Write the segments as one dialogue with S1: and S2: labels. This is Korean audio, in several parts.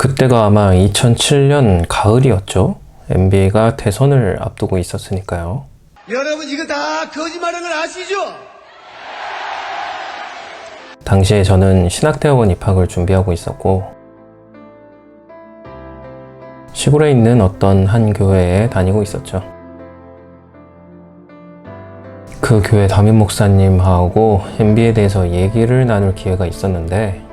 S1: 그때가 아마 2007년 가을이었죠. NBA가 대선을 앞두고 있었으니까요.
S2: 여러분 이거 다 거짓말인 걸 아시죠?
S1: 당시에 저는 신학대학원 입학을 준비하고 있었고, 시골에 있는 어떤 한 교회에 다니고 있었죠. 그 교회 담임 목사님하고 MB에 대해서 얘기를 나눌 기회가 있었는데,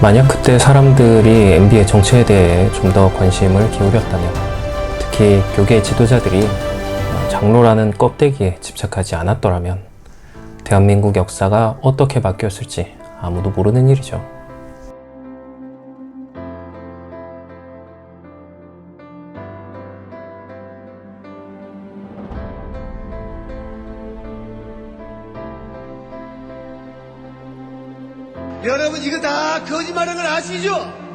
S1: 만약 그때 사람들이 MB의 정체에 대해 좀 더 관심을 기울였다면, 특히 교계 지도자들이 장로라는 껍데기에 집착하지 않았더라면, 대한민국 역사가 어떻게 바뀌었을지 아무도 모르는 일이죠.
S2: 여러분 이거 다 거짓말인 걸 아시죠?